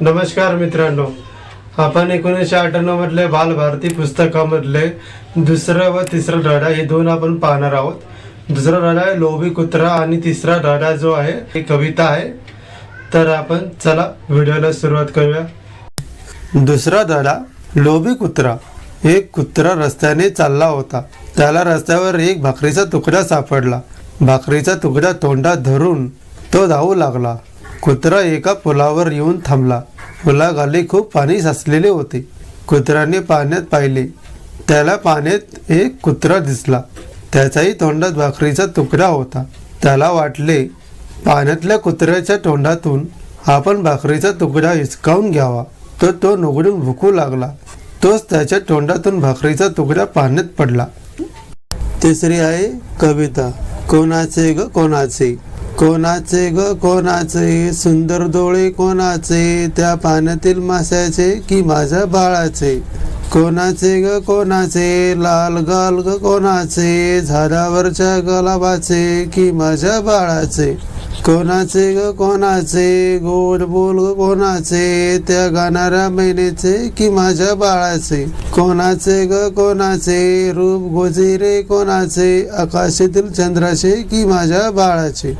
नमस्कार मित्रांनो आपण एकोणीसशे अठ्ठ्याण्णव मधले बालभारती पुस्तकामधले दुसरं व तिसरा धडा हे दोन आपण पाहणार आहोत. दुसरा धडा आहे लोभी कुत्रा आणि तिसरा धडा जो आहे ही कविता आहे. तर आपण चला व्हिडिओला सुरुवात करूया. दुसरा धडा लोभी कुत्रा. एक कुत्रा रस्त्याने चालला होता. त्याला रस्त्यावर एक भाकरीचा तुकडा सापडला. भाकरीचा तुकडा तोंडात धरून तो धावू लागला. कुत्रा एका पुलावर येऊन थांबला. पुलाखाली खूप पाणी साचलेले होते. कुत्र्याने पाण्यात पाहिले. त्याला पाण्यात एक कुत्रा दिसला. त्याचाही तोंडात भाकरीचा तुकडा होता. त्याला वाटले पाण्यातल्या कुत्र्याच्या तोंडातून आपण भाकरीचा तुकडा हिसकावून घ्यावा. तर तो नुगडून भुकू लागला. तोच त्याच्या तोंडातून भाकरीचा तुकडा पाण्यात पडला. तिसरी आहे कविता. कोणाचे ग कोणाचे? कोणाचे ग कोणाचे? सुंदर डोळे कोणाचे? त्या पाण्यातील माशाचे की माझ्या बाळाचे? कोणाचे ग कोणाचे? लाल गाल ग कोणाचे? झाडावरच्या गलाबाचे की माझ्या बाळाचे? कोणाचे ग कोणाचे? गोड बोल ग कोणाचे? त्या गाणाऱ्या महिनेचे की माझ्या बाळाचे? कोणाचे ग कोणाचे? रूप गोजिरे कोणाचे? आकाशातील चंद्राचे की माझ्या बाळाचे?